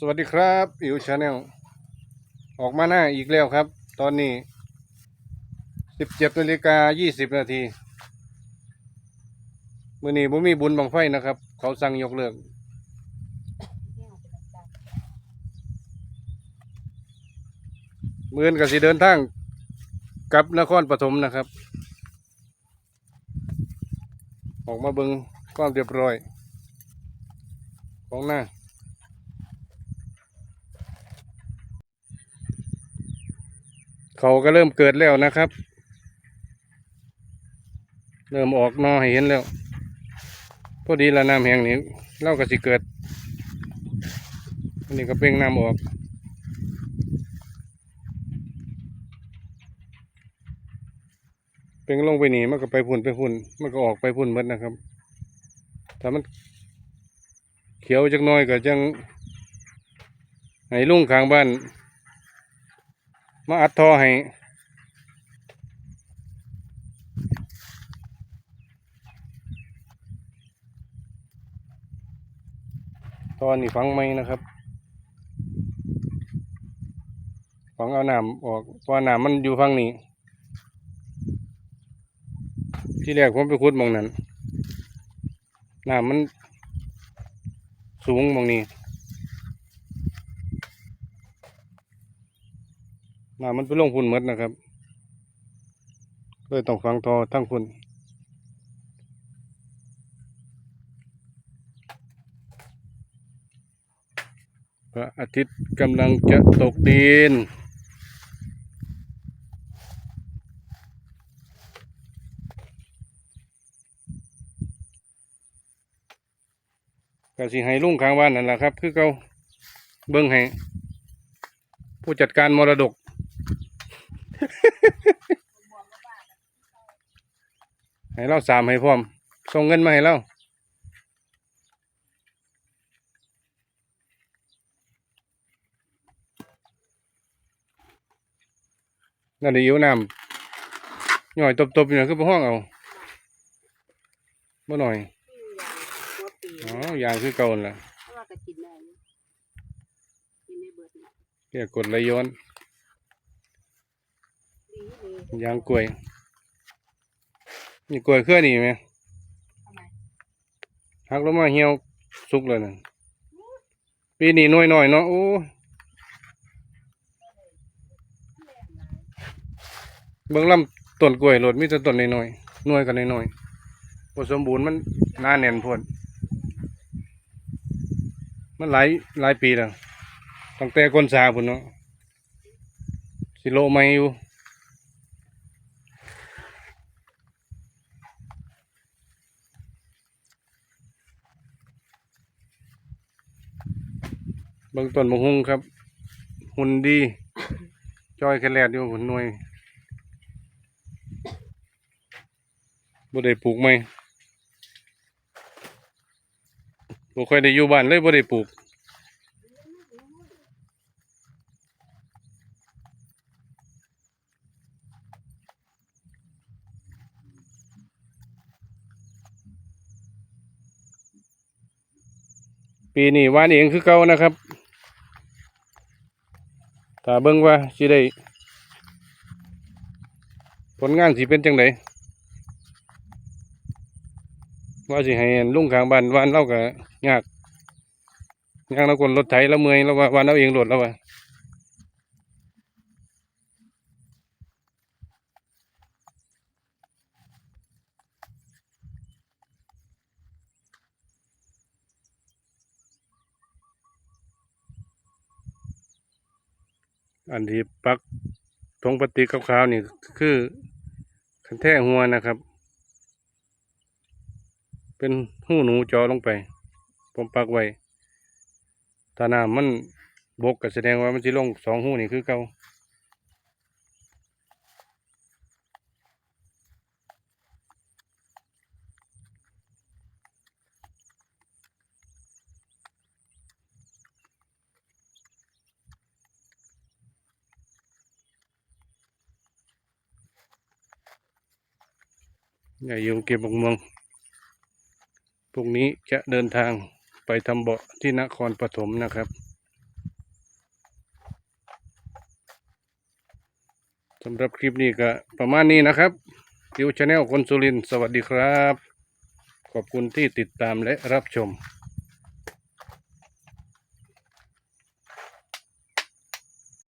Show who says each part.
Speaker 1: สวัสดีครับอิวชาแนลออกมาหน้าอีกแล้วครับ ตอนนี้สิบเจ็ดนาฬิกายี่สิบนาทีมื่อนี้ผมมีบุญบังไฟนะครับ เขาสั่งยกเลิกมื่อนกับสิเดินทางกลับนครปฐมนะครับ ออกมาเบิงความเรียบร้อย ของหน้า เขาก็เริ่มเกิดแล้วนะครับ เริ่มออกนอให้เห็นแล้วพอดีละน้ำแห้งนี้เล่าก็สิเกิดอันนี้ก็เป่งน้ำออกเป่งลงไปหนีมันก็ไปพุ่นไปพุ่นมันก็ออกไปพุ่นหมดนะครับถ้ามันเขียวจักน้อยก็จังให้ลุงข้างบ้าน มาอัดท่อให้ตอนนี้ฟังไหมนะครับฟังเอาน้ำออกเพราะว่าน้ำมันอยู่ฟังนี้ ที่แรกผมไปขุดมองนั้นน้ำมันสูงมองนี้ น้ำมันไปลงพุ่นหมดนะครับเลยต้องฟังทอทั้งพุ่นพระอาทิตย์กำลังจะตกดินก็สิให้ลุงข้างบ้านนั่นแหละครับ คือเขาเบิ้งให้ผู้จัดการมรดก ให้เราสามให้พร้อม ส่งเงินมาให้เรานั่นเดี๋ยวน้ำหน่อยตบๆอยู่นะคือไปห้องเอาบ่หน่อย
Speaker 2: หัวปี
Speaker 1: อ๋อยางคือเก่านั่นล่ะ
Speaker 2: เพราะว่าก็กินได้อยู่กินได้เบิดน่ะ
Speaker 1: แก่กดไหลย้อน
Speaker 2: ดีเล ย
Speaker 1: ยางกล้วยนี่กล้วยเครือนี่ไหม
Speaker 2: ทำไม
Speaker 1: หักลงมาเหี่ยวสุกเลยนะปีนี้น้อยหน่อยๆเนาะโอ้เบิ่งลำต้นกล้วยโหลดมีแต่ต้นน้อยๆหน่วยกันน้อยๆบ่สมบูรณ์มันหนาแน่นโพดมันหลายหลายปีแล้วตั้งแต่ก้นสาพุ่นเนาะสิโลไม่อยู่ บื้องต้นบงหุงครับ หุ่นดีจอยแคลดอยู่หุ่นหน่วยบ่ได้ปลูกไหมบ่ค่อยได้อยู่บ้านเลยบ่ได้ปลูกปีนี้วานเองคือเก่านะครับ ถ้าเบิ่งว่าสิได้ ผลงานสิเป็นจังไดว่าสิให้ลุงข้างบ้านวานเล่าก็ยากยากแล้วคนรถไถแล้วเมื่อยแล้วว่าวานเอาเองโหลดแล้วว่า อันที่ปักทงปฏิกขาวๆนี่คือคันแท่หัวนะครับ เป็นหูหนูจอลงไป ผมปักไว้ถ้าน้ำมันบกก็แสดงว่ามันสิลงสองหูนี่คือเก่า นายู่เก็บบงเมืองพรุ่งนี้จะเดินทางไปทำเบาะที่นครปฐมนะครับ สำหรับคลิปนี้ก็ประมาณนี้นะครับดิวชาแนลคนสุรินสวัสดีครับ ขอบคุณที่ติดตามและรับชม